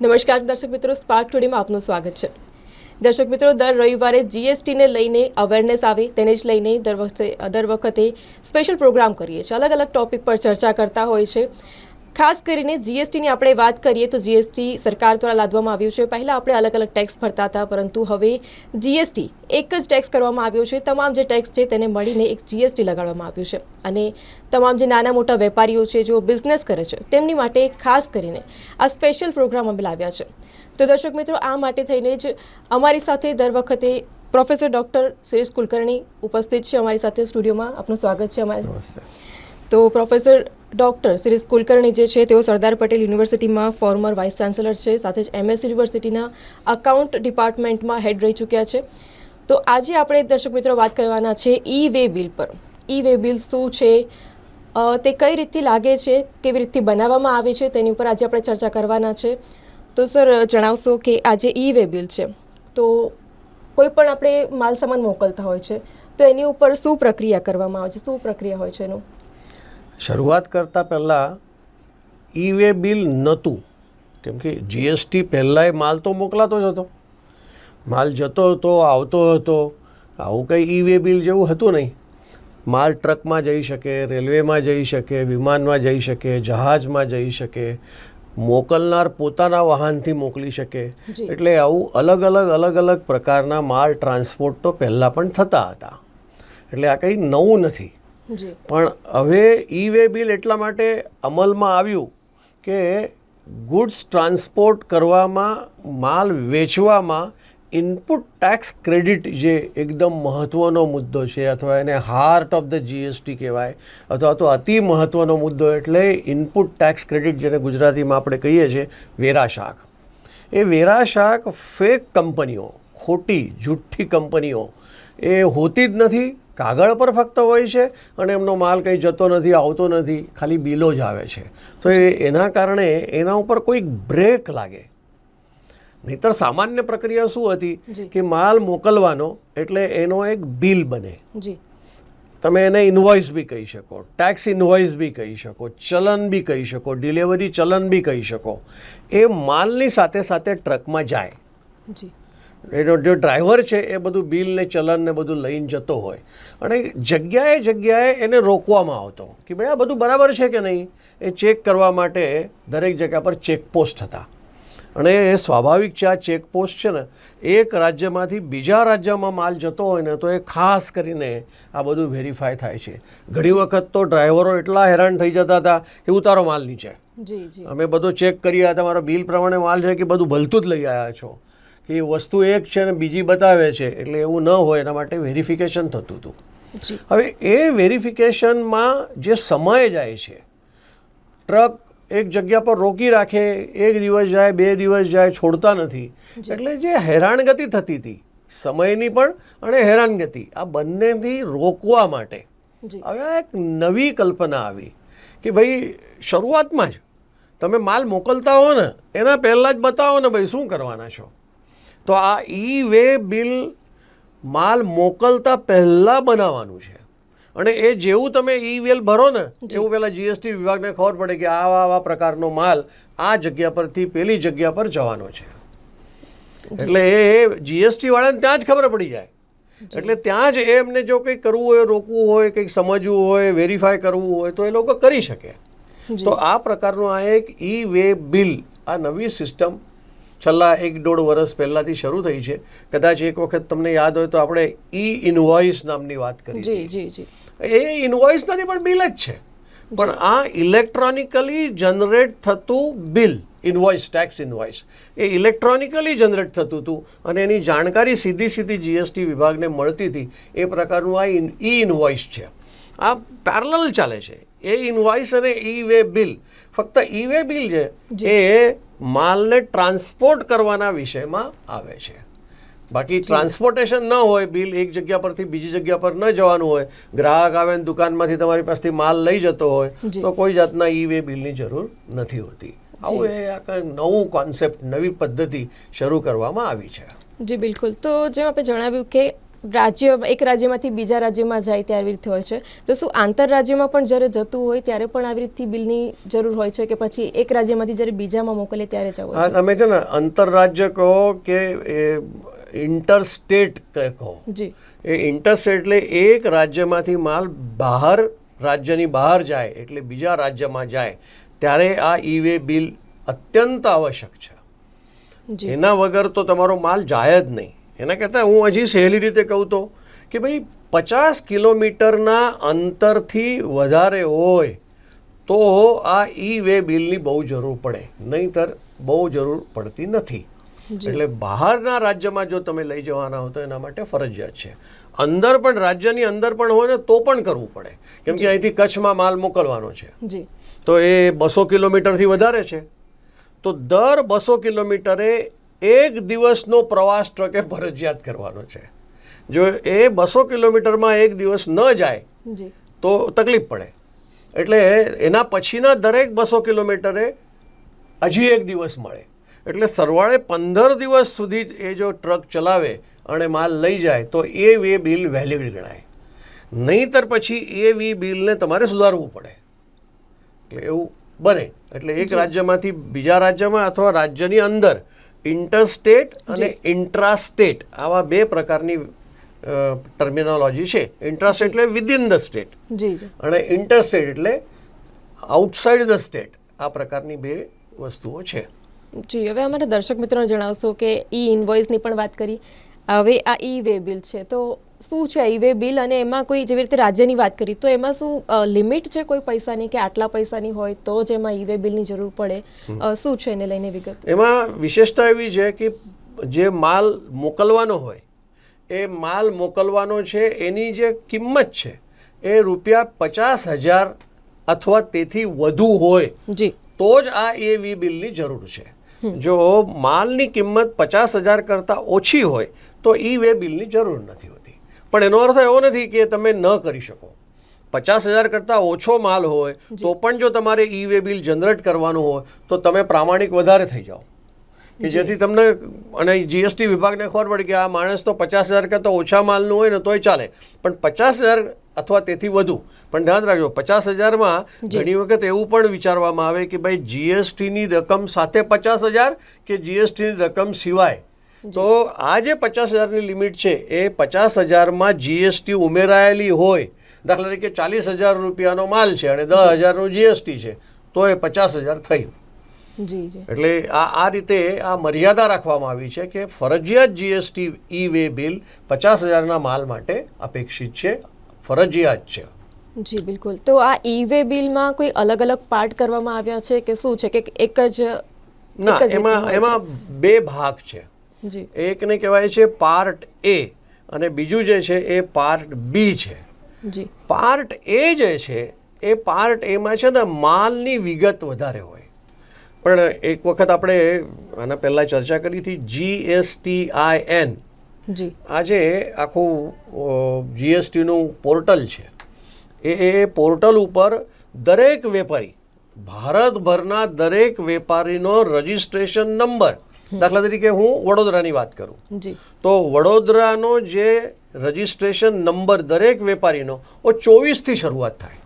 નમસ્કાર દર્શક મિત્રો સ્પાર્ક ટુડેમાં આપનું સ્વાગત છે. દર્શક મિત્રો, દર રવિવારે જીએસટીને લઈને અવેરનેસ આવે, તેને જ લઈને દર વખતે દર વખતે સ્પેશિયલ પ્રોગ્રામ કરીએ છીએ. અલગ અલગ ટોપિક પર ચર્ચા કરતા હોય છે. ખાસ કરીને જીએસટીની આપણે વાત કરીએ તો જીએસટી સરકાર દ્વારા લાદવામાં આવ્યું છે. પહેલાં આપણે અલગ અલગ ટેક્સ ભરતા હતા પરંતુ હવે જીએસટી એક જ ટેક્સ કરવામાં આવ્યો છે. તમામ જે ટેક્સ છે તેને મળીને એક જીએસટી લગાડવામાં આવ્યું છે. અને તમામ જે નાના મોટા વેપારીઓ છે જેઓ બિઝનેસ કરે છે તેમની માટે ખાસ કરીને આ સ્પેશિયલ પ્રોગ્રામ અમે લાવ્યા છે. તો દર્શક મિત્રો આ માટે થઈને જ અમારી સાથે દર વખતે પ્રોફેસર ડૉક્ટર સુરેશ કુલકર્ણી ઉપસ્થિત છે અમારી સાથે સ્ટુડિયોમાં. આપનું સ્વાગત છે અમારે. તો પ્રોફેસર ડૉક્ટર શ્રી કુલકર્ણી જે છે, તેઓ સરદાર પટેલ યુનિવર્સિટીમાં ફોર્મર વાઇસ ચાન્સેલર છે, સાથે જ એમએસ યુનિવર્સિટીના અકાઉન્ટ ડિપાર્ટમેન્ટમાં હેડ રહી ચૂક્યા છે. તો આજે આપણે દર્શક મિત્રો વાત કરવાના છે ઈ વે બિલ પર. ઈ વે બિલ શું છે? તે કઈ રીતથી લાગે છે? કેવી રીતથી બનાવવામાં આવે છે? તેની ઉપર આજે આપણે ચર્ચા કરવાના છે. તો સર, જણાવશો કે આજે ઈ વે બિલ છે. તો કોઈ પણ આપણે માલ સામાન મોકલતા હોય છે, તો એની ઉપર શું પ્રક્રિયા કરવામાં આવે છે? શું પ્રક્રિયા હોય છે એનું? શરૂઆત કરતાં પહેલાં ઈ વે બિલ નહોતું. કેમ કે જીએસટી પહેલાંય માલ તો મોકલાતો જ હતો. માલ જતો હતો આવતો હતો. આવું કંઈ ઈ વે બિલ જેવું હતું નહીં. માલ ટ્રકમાં જઈ શકે રેલવેમાં જઈ શકે વિમાનમાં જઈ શકે જહાજમાં જઈ શકે મોકલનાર પોતાના વાહનથી મોકલી શકે. એટલે આવું અલગ અલગ અલગ અલગ પ્રકારના માલ ટ્રાન્સપોર્ટ તો પહેલાં પણ થતા હતા. એટલે આ કંઈ નવું નથી. પણ હવે ઈ વે બિલ એટલા માટે અમલમાં આવ્યું કે ગુડ્સ ટ્રાન્સપોર્ટ કરવામાં, માલ વેચવામાં ઇનપુટ ટેક્સ ક્રેડિટ જે એકદમ મહત્ત્વનો મુદ્દો છે, અથવા એને હાર્ટ ઓફ ધ જીએસટી કહેવાય, અથવા તો અતિ મહત્ત્વનો મુદ્દો એટલે ઇનપુટ ટેક્સ ક્રેડિટ જેને ગુજરાતીમાં આપણે કહીએ છીએ, વેરા શાક. એ વેરા શાક ફેક કંપનીઓ, ખોટી, જુઠ્ઠી કંપનીઓ, એ હોતી જ નથી કાગળ પર ફક્ત હોય છે અને એમનો માલ કંઈ જતો નથી આવતો નથી ખાલી બિલો જ આવે છે. તો એ એના કારણે એના ઉપર કોઈક બ્રેક લાગે. નહીતર સામાન્ય પ્રક્રિયા શું હતી કે માલ મોકલવાનો એટલે એનો એક બિલ બને. તમે એને ઇન્વોઇસ બી કહી શકો ટેક્સ ઇન્વોઇસ બી કહી શકો ચલન બી કહી શકો ડિલિવરી ચલન બી કહી શકો. એ માલની સાથે સાથે ટ્રકમાં જાય. જી. એનો જે ડ્રાઈવર છે એ બધું બિલ ને ચલન ને બધું લઈને જતો હોય. અને જગ્યાએ જગ્યાએ એને રોકવામાં આવતો. કે ભાઈ આ બધું બરાબર છે કે નહીં? એ ચેક કરવા માટે દરેક જગ્યા પર ચેકપોસ્ટ હતા. અને એ સ્વાભાવિક છે આ ચેકપોસ્ટ છે ને એક રાજ્યમાંથી બીજા રાજ્યમાં માલ જતો હોય ને તો એ ખાસ કરીને આ બધું વેરીફાય થાય છે. ઘણી વખત તો ડ્રાઈવરો એટલા હેરાન થઈ જતા હતા કે ઉતારો માલ નીચે. અમે બધો ચેક કર્યા તમારા બિલ પ્રમાણે માલ છે કે બધું ભલતું જ લઈ આવ્યા છો. એ વસ્તુ એક છે ને બીજી બતાવે છે એટલે એવું ન હોય એના માટે વેરિફિકેશન થતું હતું. હવે એ વેરિફિકેશનમાં જે સમય જાય છે ટ્રક એક જગ્યા પર રોકી રાખે એક દિવસ જાય બે દિવસ જાય છોડતા નથી એટલે જે હેરાનગતિ થતી હતી સમયની પણ અને હેરાનગતિ આ બંનેથી રોકવા માટે. હવે આ એક નવી કલ્પના આવી કે ભાઈ શરૂઆતમાં જ તમે માલ મોકલતા હો ને એના પહેલાં જ બતાવો ને ભાઈ શું કરવાના છો. તો આ ઈ વે બિલ માલ મોકલતા પહેલાં બનાવવાનું છે. અને એ જેવું તમે ઈ વેલ ભરો ને એવું પહેલાં જીએસટી વિભાગને ખબર પડે કે આવા આવા પ્રકારનો માલ આ જગ્યા પરથી પેલી જગ્યા પર જવાનો છે. એટલે એ જીએસટી વાળાને ત્યાં જ ખબર પડી જાય. એટલે ત્યાં જ એમને જો કંઈક કરવું હોય રોકવું હોય કંઈક સમજવું હોય વેરીફાઈ કરવું હોય તો એ લોકો કરી શકે. તો આ પ્રકારનું આ એક ઈ વે બિલ આ નવી સિસ્ટમ છેલ્લા એક દોઢ વર્ષ પહેલાંથી શરૂ થઈ છે. કદાચ એક વખત તમને યાદ હોય તો આપણે ઈ ઇનવોઇસ નામની વાત કરી જી જી જી. એ ઇનવોઇસ નથી પણ બિલ જ છે. પણ આ ઇલેક્ટ્રોનિકલી જનરેટ થતું બિલ ઇનવોઇસ ટેક્સ ઇનવોઇસ એ ઇલેક્ટ્રોનિકલી જનરેટ થતું હતું અને એની જાણકારી સીધી સીધી જીએસટી વિભાગને મળતી હતી. એ પ્રકારનું આ ઈ ઇનવોઇસ છે. આ પેરેલલ ચાલે છે. એ ઇનવોઇસ અને ઈ વે બિલ ફક્ત ઈ વે બિલ છે એ માલને ટ્રાન્સપોર્ટ કરવાના વિષયમાં આવે છે. બાકી ટ્રાન્સપોર્ટેશન ન હોય બિલ એક જગ્યા પરથી બીજી જગ્યા પર ન જવાનું હોય ગ્રાહક આવે ને દુકાનમાંથી તમારી પાસેથી માલ લઈ જતો હોય તો કોઈ જાતના ઈ વે બિલની જરૂર નથી હોતી. આવું એ આ નવું કોન્સેપ્ટ નવી પદ્ધતિ શરૂ કરવામાં આવી છે. જી બિલકુલ. તો જેમ આપણે જણાવ્યું કે રાજ્ય એક રાજ્યમાંથી બીજા રાજ્યમાં જાય ત્યારે આવી રીતે હોય છે. તો શું આંતરરાજ્યમાં પણ જ્યારે જતું હોય ત્યારે પણ આવી રીતથી બિલની જરૂર હોય છે કે પછી એક રાજ્યમાંથી જ્યારે બીજામાં મોકલે ત્યારે જવું તમે છે ને આંતરરાજ્ય કહો કે ઇન્ટરસ્ટેટ કહો જી. એ ઇન્ટરસ્ટેટ એટલે એક રાજ્યમાંથી માલ બહાર રાજ્યની બહાર જાય એટલે બીજા રાજ્યમાં જાય ત્યારે આ ઈ વે બિલ અત્યંત આવશ્યક છે. એના વગર તો તમારો માલ જાય જ નહીં. એના કરતાં હું હજી સહેલી રીતે કહું તો કે ભાઈ પચાસ કિલોમીટરના અંતરથી વધારે હોય તો આ ઈ વે બિલની બહુ જરૂર પડે. નહીંતર બહુ જરૂર પડતી નથી. એટલે બહારના રાજ્યમાં જો તમે લઈ જવાના હો તો એના માટે ફરજિયાત છે. અંદર પણ રાજ્યની અંદર પણ હોય ને તો પણ કરવું પડે. કેમ કે અહીંથી કચ્છમાં માલ મોકલવાનો છે. તો એ બસો કિલોમીટરથી વધારે છે. તો દર બસો કિલોમીટરે એક દિવસનો પ્રવાસ ટ્રકે ફરજિયાત કરવાનો છે. જો એ બસો કિલોમીટરમાં એક દિવસ ન જાય તો તકલીફ પડે. એટલે એના પછીના દરેક બસો કિલોમીટરે હજી એક દિવસ મળે. એટલે સરવાળે પંદર દિવસ સુધી એ જો ટ્રક ચલાવે અને માલ લઈ જાય તો એ વે બિલ વેલિડ ગણાય. નહીંતર પછી એ વી બિલને તમારે સુધારવું પડે. એટલે એવું બને. એટલે એક રાજ્યમાંથી બીજા રાજ્યમાં અથવા રાજ્યની અંદર ઇન્ટરસ્ટેટ અને ઇન્ટ્રાસ્ટેટ. આવા બે પ્રકારની ટર્મિનોલોજી છે. ઇન્ટ્રાસ્ટેટ એટલે વિધિન ધ સ્ટેટ અને ઇન્ટરસ્ટેટ એટલે આઉટસાઇડ ધ સ્ટેટ આ પ્રકારની બે વસ્તુઓ છે. જી હવે અમારા દર્શક મિત્રોને જણાવશો કે ઈ ઇનવોઇસની પણ વાત કરી. હવે આ ઈ વે બિલ છે. તો શું છે ઈ વે બિલ? અને એમાં કોઈ જેવી રીતે રાજ્યની વાત કરી તો એમાં શું લિમિટ છે કોઈ પૈસાની કે આટલા પૈસાની હોય તો જ એમાં ઈ વે બિલની જરૂર પડે? શું છે એને લઈને વિગત? એમાં વિશેષતા એવી છે કે જે માલ મોકલવાનો હોય એ માલ મોકલવાનો છે એની જે કિંમત છે એ રૂપિયા પચાસ હજાર અથવા તેથી વધુ હોય જી. તો જ આ એ વી બિલની જરૂર છે. જો માલની કિંમત પચાસ હજાર કરતાં ઓછી હોય તો ઈ વે બિલની જરૂર નથી હોતી. પણ એનો અર્થ એવો નથી કે તમે ન કરી શકો. પચાસ હજાર કરતાં ઓછો માલ હોય તો પણ જો તમારે ઈ વે બિલ જનરેટ કરવાનું હોય તો તમે પ્રામાણિક વધારે થઈ જાઓ. કે જેથી તમને અને જીએસટી વિભાગને ખબર પડે કે આ માણસ તો પચાસ હજાર કરતાં ઓછા માલનું હોય ને તોય ચાલે. પણ પચાસ હજાર અથવા તેથી વધુ પણ ધ્યાન રાખજો પચાસ હજારમાં ઘણી વખત એવું પણ વિચારવામાં આવે કે ભાઈ જીએસટીની રકમ સાથે પચાસ હજાર કે જીએસટીની રકમ સિવાય? તો આ જે પચાસ હજારની લિમિટ છે એ પચાસ હજારમાં જીએસટી ઉમેરાયેલી હોય દાખલા તરીકે ચાલીસ હજાર રૂપિયાનો માલ છે અને દસ હજારનું જીએસટી છે તો એ પચાસ હજાર થયું. એટલે આ આ રીતે આ મર્યાદા રાખવામાં આવી છે કે ફરજિયાત જીએસટી ઈ વે બિલ પચાસ હજારના માલ માટે અપેક્ષિત છે ફરજિયાત છે. જી બિલકુલ. તો આ ઈ વે બિલમાં કોઈ અલગ અલગ પાર્ટ કરવામાં આવ્યા છે કે શું છે? કે એક જ ના એમાં એમાં બે ભાગ છે. એકને કહેવાય છે પાર્ટ એ અને બીજું જે છે એ પાર્ટ બી છે. જી. પાર્ટ એ જે છે એ પાર્ટ એમાં છે ને માલની વિગત વધારે હોય. પણ એક વખત આપણે આના પહેલાં ચર્ચા કરી હતી જીએસટી આઈ એન જી. આજે આખું જીએસટીનું પોર્ટલ છે. એ એ પોર્ટલ ઉપર દરેક વેપારી ભારતભરના દરેક વેપારીનો રજિસ્ટ્રેશન નંબર દાખલા તરીકે હું વડોદરાની વાત કરું. તો વડોદરાનો જે રજિસ્ટ્રેશન નંબર દરેક વેપારીનો ઓ ચોવીસથી શરૂઆત થાય.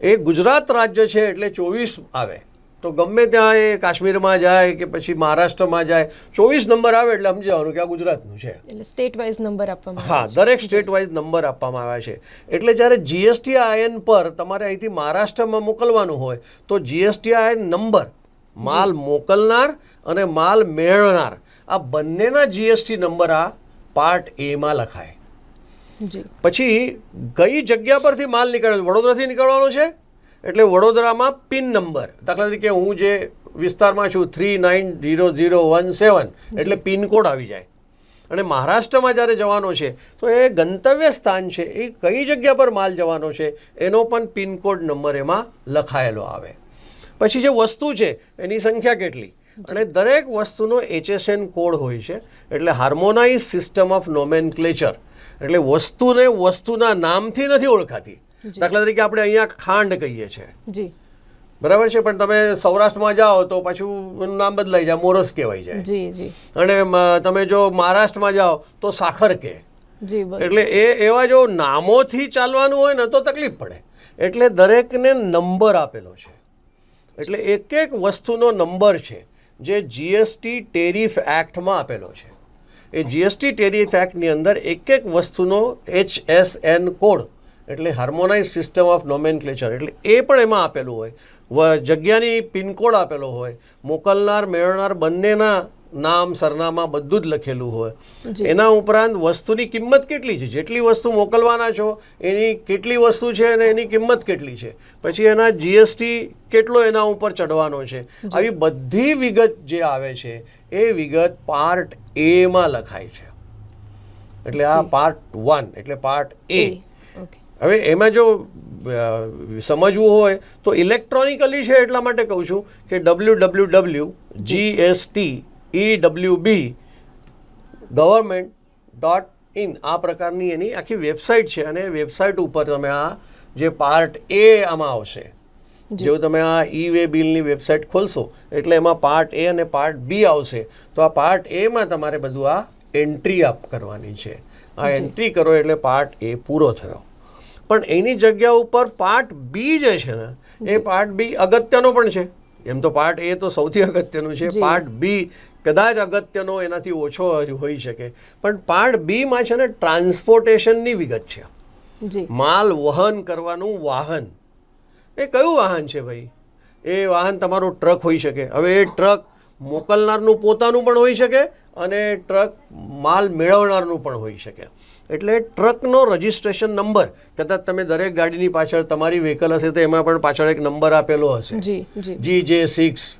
એ ગુજરાત રાજ્ય છે એટલે ચોવીસ આવે. તો ગમે ત્યાં એ કાશ્મીરમાં જાય કે પછી મહારાષ્ટ્રમાં જાય ચોવીસ નંબર આવે એટલે સમજાવવાનું કે આ ગુજરાતનું છે. એટલે સ્ટેટ વાઇઝ નંબર આપવામાં હા દરેક સ્ટેટ વાઇઝ નંબર આપવામાં આવ્યા છે. એટલે જ્યારે જીએસટી આયન પર તમારે અહીંથી મહારાષ્ટ્રમાં મોકલવાનું હોય તો જીએસટી આયન નંબર માલ મોકલનાર અને માલ મેળવનાર આ બંનેના જીએસટી નંબર આ પાર્ટ એમાં લખાય. પછી કઈ જગ્યા પરથી માલ નીકળે વડોદરાથી નીકળવાનો છે એટલે વડોદરામાં પિન નંબર. દાખલા તરીકે હું જે વિસ્તારમાં છું three nine zero zero one seven એટલે પિનકોડ આવી જાય. અને મહારાષ્ટ્રમાં જ્યારે જવાનો છે તો એ ગંતવ્ય સ્થાન છે એ કઈ જગ્યા પર માલ જવાનો છે એનો પણ પિનકોડ નંબર એમાં લખાયેલો આવે. પછી જે વસ્તુ છે એની સંખ્યા કેટલી? અને દરેક વસ્તુનો એચએસએન કોડ હોય છે એટલે હાર્મોનાઇઝ સિસ્ટમ ઓફ નોમેનક્લેચર. એટલે વસ્તુને વસ્તુના નામથી નથી ઓળખાતી. દાખલા તરીકે આપણે અહીંયા ખાંડ કહીએ છીએ. બરાબર છે? પણ તમે સૌરાષ્ટ્રમાં જાઓ તો પાછું નામ બદલાઈ જાય મોરસ કહેવાય જાય. અને તમે જો મહારાષ્ટ્રમાં જાઓ તો સાખર કે એટલે એ એવા જો નામોથી ચાલવાનું હોય ને તો તકલીફ પડે. એટલે દરેકને નંબર આપેલો છે. એટલે એક એક વસ્તુનો નંબર છે જે જીએસટી ટેરિફ એક્ટમાં આપેલો છે. એ જીએસટી ટેરિફ એક્ટની અંદર એક એક વસ્તુનો એચ એસ એન કોડ એટલે હાર્મોનાઇઝ સિસ્ટમ ઓફ નોમેનક્લેચર એટલે એ પણ એમાં આપેલું હોય. જગ્યાની પિનકોડ આપેલો હોય. મોકલનાર મેળવનાર બંનેના નામ સરનામા બધું જ લખેલું હોય. એના ઉપરાંત વસ્તુની કિંમત કેટલી છે? જેટલી વસ્તુ મોકલવાના છો એની કેટલી વસ્તુ છે અને એની કિંમત કેટલી છે? પછી એના જીએસટી કેટલો એના ઉપર ચડવાનો છે? આવી બધી વિગત જે આવે છે એ વિગત પાર્ટ એમાં લખાય છે. એટલે આ પાર્ટ વન એટલે પાર્ટ એ હવે એમાં જો સમજવું હોય તો ઇલેક્ટ્રોનિકલી છે એટલા માટે કહું છું કે W W W GST E W B government dot in આ પ્રકારની એની આખી વેબસાઇટ છે અને વેબસાઇટ ઉપર તમે આ જે પાર્ટ એ આમાં આવશે. જો. જેવું તમે આ ઈ વે બિલની વેબસાઇટ ખોલશો એટલે એમાં પાર્ટ એ અને પાર્ટ બી આવશે તો આ પાર્ટ એમાં તમારે બધું આ એન્ટ્રી આપ કરવાની છે. આ એન્ટ્રી કરો એટલે પાર્ટ એ પૂરો થયો. પણ એની જગ્યા ઉપર પાર્ટ બી જે છે ને એ પાર્ટ બી અગત્યનો પણ છે. એમ તો પાર્ટ એ તો સૌથી અગત્યનું છે. પાર્ટ બી કદાચ અગત્યનો એનાથી ઓછો હોઈ શકે. પણ પાર્ટ બીમાં છે ને ટ્રાન્સપોર્ટેશનની વિગત છે. માલ વહન કરવાનું વાહન. એ કયું વાહન છે ભાઈ? એ વાહન તમારો ટ્રક હોઈ શકે. હવે એ ટ્રક મોકલનારનું પોતાનું પણ હોઈ શકે અને ટ્રક માલ મેળવનારનું પણ હોઈ શકે. એટલે ટ્રકનો રજિસ્ટ્રેશન નંબર કદાચ તમે દરેક ગાડીની પાછળ તમારી વ્હીકલ હશે તો એમાં પણ પાછળ એક નંબર આપેલો હશે. G G. Six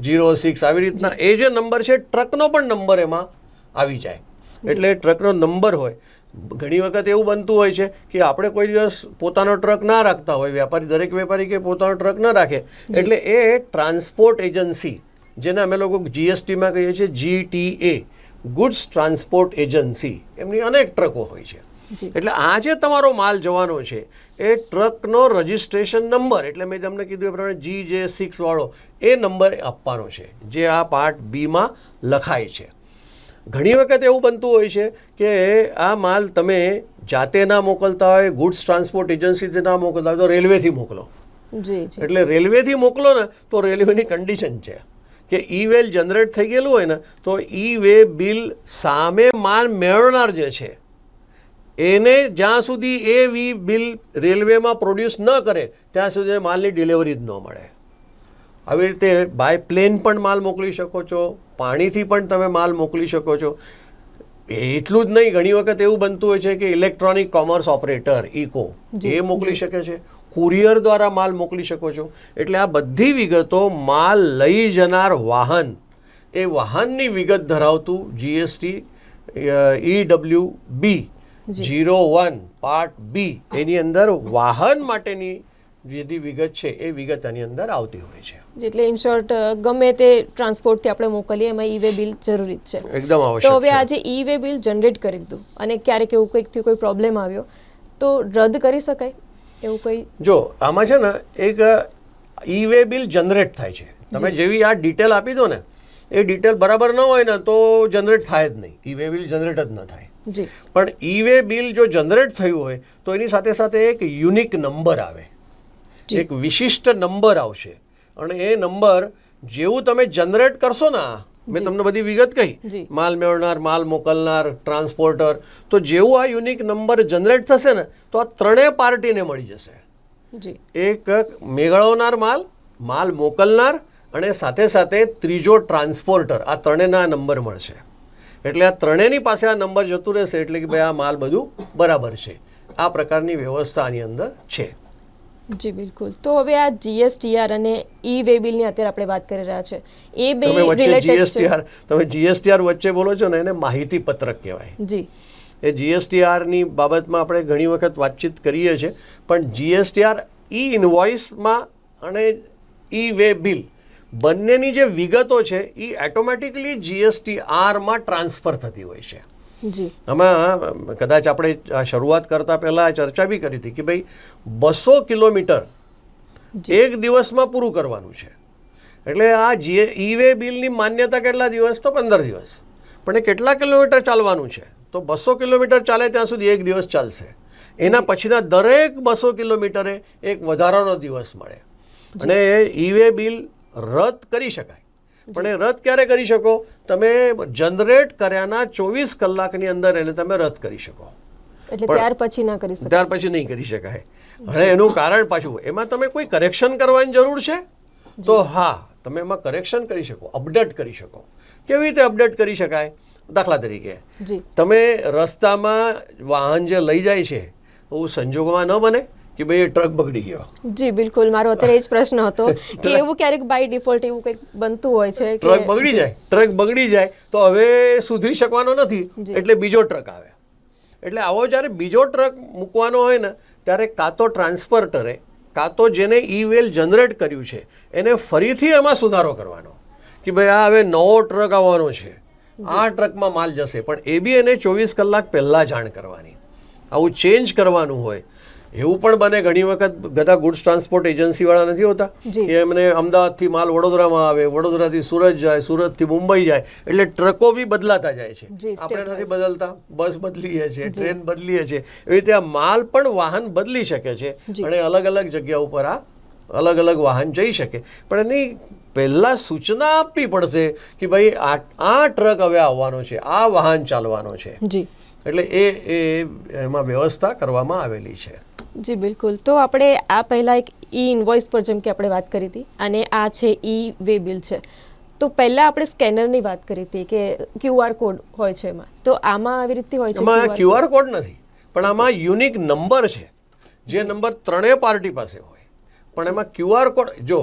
zero six આવી રીતના. એ જે નંબર છે ટ્રકનો પણ નંબર એમાં આવી જાય. એટલે ટ્રકનો નંબર હોય. ઘણી વખત એવું બનતું હોય છે કે આપણે કોઈ દિવસ પોતાનો ટ્રક ના રાખતા હોય વેપારી દરેક વેપારી કે પોતાનો ટ્રક ના રાખે. એટલે એ ટ્રાન્સપોર્ટ એજન્સી જેને અમે લોકો જીએસટીમાં કહીએ છીએ જીટીએ ગુડ્સ ટ્રાન્સપોર્ટ એજન્સી એમની અનેક ટ્રકો હોય છે. એટલે આ જે તમારો માલ જવાનો છે એ ટ્રકનો રજિસ્ટ્રેશન નંબર એટલે મેં તમને કીધું એ પ્રમાણે જી જે સિક્સ વાળો એ નંબર આપવાનો છે જે આ પાર્ટ બીમાં લખાય છે. ઘણી વખત એવું બનતું હોય છે કે આ માલ તમે જાતે ના મોકલતા હોય ગુડ્સ ટ્રાન્સપોર્ટ એજન્સીથી ના મોકલતા હોય તો રેલવેથી મોકલો. એટલે રેલવેથી મોકલો ને તો રેલવેની કન્ડિશન છે. કે ઈ વેલ જનરેટ થઈ ગયેલું હોય ને તો ઈ વે બિલ સામે માલ મેળવનાર જે છે એને જ્યાં સુધી એ વી બિલ રેલવેમાં પ્રોડ્યુસ ન કરે ત્યાં સુધી માલની ડિલિવરી જ ન મળે. આવી રીતે બાય પ્લેન પણ માલ મોકલી શકો છો પાણીથી પણ તમે માલ મોકલી શકો છો. એટલું જ નહીં ઘણી વખત એવું બનતું હોય છે કે ઇલેક્ટ્રોનિક કોમર્સ ઓપરેટર ઇકો એ મોકલી શકે છે. કુરિયર દ્વારા માલ મોકલી શકો છો. એટલે આ બધી વિગતો માલ લઈ જનાર વાહન. એ વાહનની વિગત ધરાવતું GST E W W B. Zero one part B એની અંદર વાહન માટેની જે બધી વિગત છે એ વિગત આની અંદર આવતી હોય છે. એટલે ઇન શોર્ટ ગમે તે ટ્રાન્સપોર્ટથી આપણે મોકલીએ એમાં ઈ વે બિલ જરૂરી જ છે. એકદમ તો હવે આજે ઈ વે બિલ જનરેટ કરી દીધું અને ક્યારેક એવું કંઈકથી કોઈ પ્રોબ્લેમ આવ્યો તો રદ કરી શકાય. એવું કોઈ? જો આમાં છે ને એક ઈ વે બિલ જનરેટ થાય છે. તમે જેવી આ ડિટેલ આપી દો ને એ ડિટેલ બરાબર ન હોય ને તો જનરેટ થાય જ નહીં. ઈ વે બિલ જનરેટ જ ન થાય. જી. પણ ઈ વે બિલ જો જનરેટ થયું હોય તો એની સાથે સાથે એક યુનિક નંબર આવે. એક વિશિષ્ટ નંબર આવશે. અને એ નંબર જેવું તમે જનરેટ કરશો ને મેં તમને બધી વિગત કહી. માલ મેળવનાર માલ મોકલનાર ટ્રાન્સપોર્ટર તો જેવું આ યુનિક નંબર જનરેટ થશે ને તો આ ત્રણેય પાર્ટીને મળી જશે. એક મેળવનાર માલ માલ મોકલનાર અને સાથે સાથે ત્રીજો ટ્રાન્સપોર્ટર આ ત્રણેયના નંબર મળશે. એટલે આ ત્રણેયની પાસે આ નંબર જતું રહેશે એટલે કે ભાઈ આ માલ બધું બરાબર છે. આ પ્રકારની વ્યવસ્થા આની અંદર છે. જી બિલકુલ. તો હવે આ જીએસટીઆર અને ઈ વે બિલની અત્યારે આપણે વાત કરી રહ્યા છે. એ બે રિલેટેડ જીએસટીઆર તમે જીએસટીઆર વચ્ચે બોલો છો ને એને માહિતી પત્રક કહેવાય. જી. એ જીએસટીઆરની બાબતમાં આપણે ઘણી વખત વાતચીત કરીએ છીએ પણ જીએસટીઆર ઈ ઇન્વોઇસમાં અને ઈ વે બિલ બંનેની જે વિગતો છે એ ઓટોમેટિકલી જીએસટીઆરમાં ટ્રાન્સફર થતી હોય છે. આમાં કદાચ આપણે શરૂઆત કરતાં પહેલાં ચર્ચા બી કરી હતી કે ભાઈ બસો કિલોમીટર એક દિવસમાં પૂરું કરવાનું છે. એટલે આ જે ઈ વે બિલની માન્યતા કેટલા દિવસ? તો પંદર દિવસ. પણ એ કેટલા કિલોમીટર ચાલવાનું છે? તો બસો કિલોમીટર ચાલે ત્યાં સુધી એક દિવસ ચાલશે. એના પછીના દરેક બસો કિલોમીટરે એક વધારાનો દિવસ મળે. અને એ ઈ વે બિલ રદ કરી શકાય. પણ એ રદ ક્યારે કરી શકો? તમે જનરેટ કર્યાના ચોવીસ કલાકની અંદર એને તમે રદ કરી શકો. એટલે ત્યાર પછી ના કરી શકાય. ત્યાર પછી નહીં કરી શકાય. હવે એનું કારણ પાછું એમાં તમે કોઈ કરેક્શન કરવાની જરૂર છે? તો હા તમે એમાં કરેક્શન કરી શકો અપડેટ કરી શકો. કેવી રીતે અપડેટ કરી શકાય? દાખલા તરીકે તમે રસ્તામાં વાહન જે લઈ જાય છે એવું સંજોગોમાં ન બને? કે ભાઈ એ ટ્રક બગડી ગયો. જી બિલકુલ. મારો અત્યારે એ જ પ્રશ્ન હતો કે એવું ક્યારેક બાય ડિફોલ્ટ એવું કંઈક બનતું હોય છે ટ્રક બગડી જાય. ટ્રક બગડી જાય તો હવે સુધરી શકવાનો નથી. એટલે બીજો ટ્રક આવે. એટલે આવો જ્યારે બીજો ટ્રક મૂકવાનો હોય ને ત્યારે કાં તો ટ્રાન્સપોર્ટરે કાં તો જેને ઈ વેલ જનરેટ કર્યું છે એને ફરીથી એમાં સુધારો કરવાનો. કે ભાઈ આ હવે નવો ટ્રક આવવાનો છે. આ ટ્રકમાં માલ જશે. પણ એ બી એને ચોવીસ કલાક પહેલાં જાણ કરવાની. આવું ચેન્જ કરવાનું હોય એવું પણ બને ઘણી વખત બધા ગુડ્સ ટ્રાન્સપોર્ટ એજન્સીવાળા નથી હોતા. કે એમને અમદાવાદથી માલ વડોદરામાં આવે વડોદરાથી સુરત જાય સુરતથી મુંબઈ જાય એટલે ટ્રકો બી બદલાતા જાય છે. આપણે નથી બદલતા બસ બદલીએ છીએ ટ્રેન બદલીએ છીએ. એવી રીતે આ માલ પણ વાહન બદલી શકે છે. અને અલગ અલગ જગ્યા ઉપર આ અલગ અલગ વાહન જઈ શકે. પણ એની પહેલાં સૂચના આપવી પડશે કે ભાઈ આ આ ટ્રક હવે આવવાનો છે આ વાહન ચાલવાનો છે. એટલે એ એમાં વ્યવસ્થા કરવામાં આવેલી છે. જી બિલકુલ. તો આપણે આ પહેલાં એક ઈ ઇન્વોઇસ પર જેમ કે આપણે વાત કરી હતી અને આ છે ઈ વે બિલ છે. તો પહેલાં આપણે સ્કેનરની વાત કરી હતી કે ક્યુઆર કોડ હોય છે એમાં. તો આમાં આવી રીતે હોય છે એમાં ક્યુઆર કોડ? નથી પણ આમાં યુનિક નંબર છે. જે નંબર ત્રણેય પાર્ટી પાસે હોય. પણ એમાં ક્યુઆર કોડ જો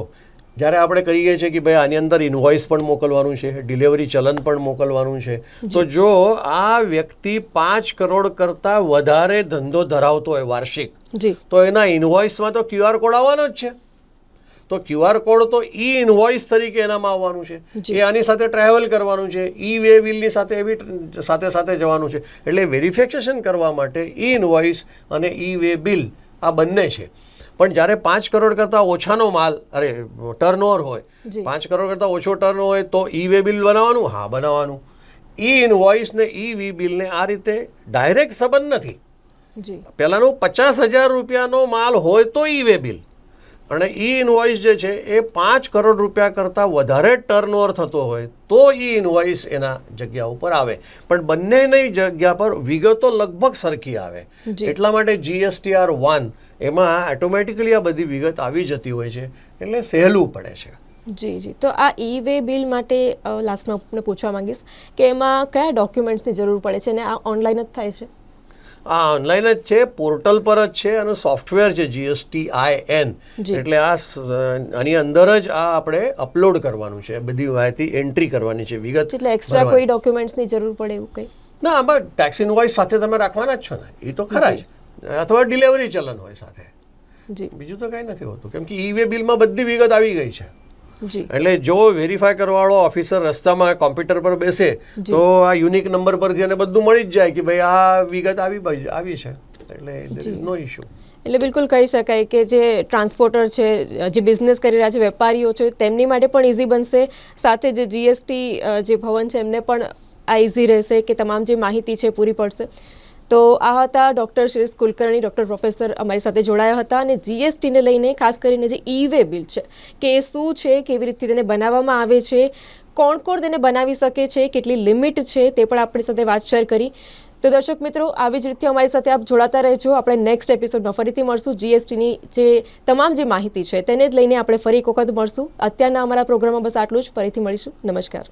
જ્યારે આપણે કહીએ છીએ કે ભાઈ આની અંદર ઇન્વોઇસ પણ મોકલવાનું છે ડિલિવરી ચલન પણ મોકલવાનું છે તો જો. આ વ્યક્તિ પાંચ કરોડ કરતાં વધારે ધંધો ધરાવતો હોય વાર્ષિક તો એના ઇન્વોઇસમાં તો ક્યુઆર કોડ આવવાનો જ છે. તો ક્યુઆર કોડ તો ઈ ઇન્વોઇસ તરીકે એનામાં આવવાનું છે. એ આની સાથે ટ્રાવેલ કરવાનું છે ઈ વે બિલની સાથે એવી સાથે સાથે જવાનું છે. એટલે વેરિફિકેશન કરવા માટે ઈ ઇન્વોઇસ અને ઈ વે બિલ આ બંને છે. પણ જ્યારે પાંચ કરોડ કરતાં ઓછાનો માલ અરે ટર્નઓવર હોય પાંચ કરોડ કરતાં ઓછો ટર્ન હોય તો ઈ વે બિલ બનાવવાનું? હા બનાવવાનું. ઈ ઇનવોઇસ ને ઈ વી બિલને આ રીતે ડાયરેક્ટ સંબંધ નથી. પહેલાંનો પચાસ હજાર રૂપિયાનો માલ હોય તો ઈ વે બિલ. અને ઈ ઇનવોઇસ જે છે એ પાંચ કરોડ રૂપિયા કરતાં વધારે ટર્નઓવર થતો હોય તો ઈ ઇનવોઇસ એના જગ્યા ઉપર આવે. પણ બંનેની જગ્યા પર વિગતો લગભગ સરખી આવે. એટલા માટે જીએસટીઆર વન એમાં ઓટોમેટિકલી આ બધી વિગત આવી જતી હોય છે એટલે સહેલું પડે છે. જી જી. તો આ ઈ વે બિલ માટે લાસ્ટમાં પૂછવા માંગીશ કે એમાં કયા ડોક્યુમેન્ટ્સની જરૂર પડે છે અને આ ઓનલાઈન જ થાય છે? આ ઓનલાઈન જ છે પોર્ટલ પર જ છે અને સોફ્ટવેર છે જીએસટી આઈ એન. એટલે આ આની અંદર જ આ આપણે અપલોડ કરવાનું છે. બધી માહિતી એન્ટ્રી કરવાની છે વિગત એટલે એક્સ્ટ્રા. કોઈ ડોક્યુમેન્ટ્સની જરૂર પડે એવું કંઈ? ના આમાં ટેક્સ ઇનવોઇસ સાથે તમે રાખવાના જ છો ને. એ તો ખરા જ. અથવા ડિલિવરી ચલન હોય સાથે. બીજું તો કંઈ નથી હોતું. કેમ કે ઈ વે બિલમાં બધી વિગત આવી ગઈ છે. એટલે જો વેરીફાઈ કરવાવાળો ઓફિસર રસ્તામાં કોમ્પ્યુટર પર બેસે તો આ યુનિક નંબર પરથી એને બધું મળી જ જાય કે ભાઈ આ વિગત આવી આવી છે. એટલે નો ઇશ્યુ એટલે બિલકુલ કહી શકાય કે જે ટ્રાન્સપોર્ટર છે જે બિઝનેસ કરી રહ્યા છે વેપારીઓ છે તેમની માટે પણ ઇઝી બનશે. સાથે જે જીએસટી જે ભવન છે એમને પણ આ ઇઝી રહેશે કે તમામ જે માહિતી છે પૂરી પડશે. તો આ હતા doctor Shresh Kulkarni, doctor professor અમારી સાથે જોડાયા હતા અને જીએસટીને લઈને ખાસ કરીને જે ઈ વે બિલ છે કે એ શું છે, કેવી રીતે તેને બનાવવામાં આવે છે, કોણ કોણ તેને બનાવી શકે છે, કેટલી લિમિટ છે તે પણ આપણી સાથે વાત શેર કરી. તો દર્શક મિત્રો, આવી જ રીતે અમારી સાથે આપ જોડાતા રહેજો. આપણે નેક્સ્ટ એપિસોડમાં ફરીથી મળશું જીએસટીની જે તમામ જે માહિતી છે તેને જ લઈને આપણે ફરી એક વખત મળશું. અત્યારના અમારા પ્રોગ્રામમાં બસ આટલું જ. ફરીથી મળીશું. નમસ્કાર.